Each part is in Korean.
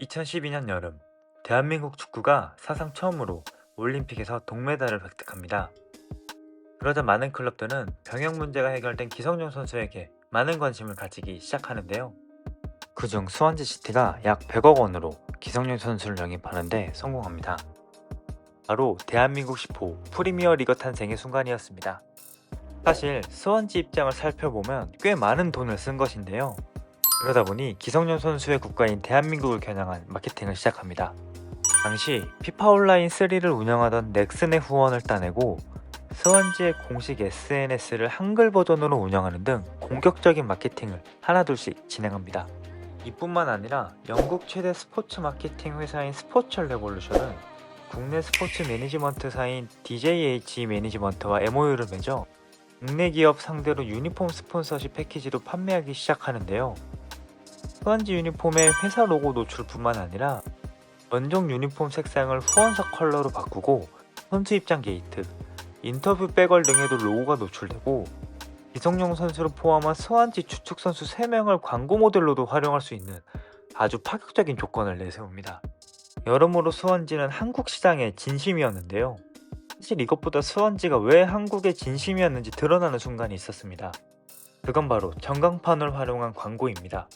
2012년 여름, 대한민국 축구가 사상 처음으로 올림픽에서 동메달을 획득합니다. 그러자 많은 클럽들은 병역 문제가 해결된 기성용 선수에게 많은 관심을 가지기 시작하는데요. 그중 수원지 시티가 약 100억 원으로 기성용 선수를 영입하는데 성공합니다. 바로 대한민국 10호 프리미어 리거 탄생의 순간이었습니다. 사실 수원지 입장을 살펴보면 꽤 많은 돈을 쓴 것인데요. 그러다 보니 기성용 선수의 국가인 대한민국을 겨냥한 마케팅을 시작합니다. 당시 피파 온라인 3를 운영하던 넥슨의 후원을 따내고 스완지의 공식 SNS를 한글 버전으로 운영하는 등 공격적인 마케팅을 하나둘씩 진행합니다. 이뿐만 아니라 영국 최대 스포츠 마케팅 회사인 스포츠 레볼루션은 국내 스포츠 매니지먼트사인 DJH 매니지먼트와 MOU를 맺어 국내 기업 상대로 유니폼 스폰서십 패키지도 판매하기 시작하는데요. 후원지 유니폼의 회사 로고 노출뿐만 아니라 원종 유니폼 색상을 후원석 컬러로 바꾸고 선수 입장 게이트, 인터뷰 백월 등에도 로고가 노출되고 이성용 선수를 포함한 스완지 주축 선수 3명을 광고 모델로도 활용할 수 있는 아주 파격적인 조건을 내세웁니다. 여러모로 스완지는 한국 시장의 진심이었는데요. 사실 이것보다 스완지가 왜 한국의 진심이었는지 드러나는 순간이 있었습니다. 그건 바로 전광판을 활용한 광고입니다.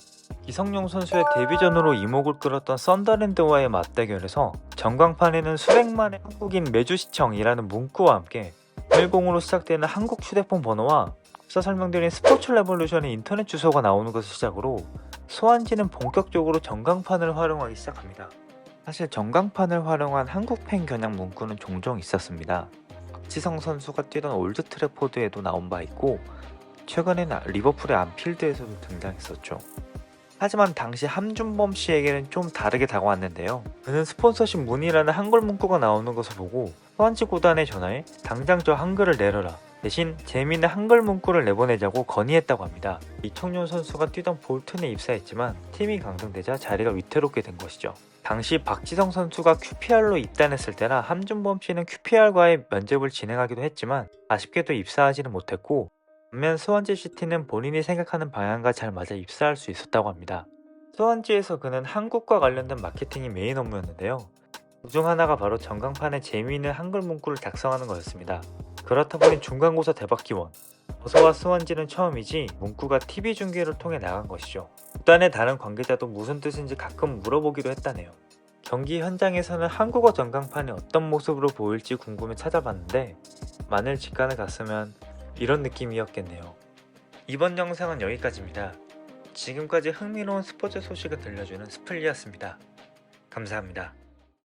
이성용 선수의 데뷔전으로 이목을 끌었던 썬더랜드와의 맞대결에서 전광판에는 수백만의 한국인 매주시청이라는 문구와 함께 110으로 시작되는 한국 휴대폰 번호와 앞서 설명드린 스포츠 레볼루션의 인터넷 주소가 나오는 것을 시작으로 소환지는 본격적으로 전광판을 활용하기 시작합니다. 사실 전광판을 활용한 한국 팬 겨냥 문구는 종종 있었습니다. 박지성 선수가 뛰던 올드 트래포드에도 나온 바 있고 최근에는 리버풀의 안필드에서도 등장했었죠. 하지만 당시 함준범 씨에게는 좀 다르게 다가왔는데요. 그는 스폰서십 문의라는 한글 문구가 나오는 것을 보고 소환지 구단에 전화해 당장 저 한글을 내려라. 대신 재미있는 한글 문구를 내보내자고 건의했다고 합니다. 이청용 선수가 뛰던 볼튼에 입사했지만 팀이 강등되자 자리가 위태롭게 된 것이죠. 당시 박지성 선수가 QPR로 입단했을 때라 함준범 씨는 QPR과의 면접을 진행하기도 했지만 아쉽게도 입사하지는 못했고 반면 스완지 시티는 본인이 생각하는 방향과 잘 맞아 입사할 수 있었다고 합니다. 스완지에서 그는 한국과 관련된 마케팅이 메인 업무였는데요. 그중 하나가 바로 전광판에 재미있는 한글 문구를 작성하는 거였습니다. 그렇다 보니 중간고사 대박 기원. 어서와 스완지는 처음이지 문구가 TV 중계를 통해 나간 것이죠. 구단의 다른 관계자도 무슨 뜻인지 가끔 물어보기도 했다네요. 경기 현장에서는 한국어 전광판이 어떤 모습으로 보일지 궁금해 찾아봤는데 만일 직관을 갔으면 이런 느낌이었겠네요. 이번 영상은 여기까지입니다. 지금까지 흥미로운 스포츠 소식을 들려주는 스플리였습니다. 감사합니다.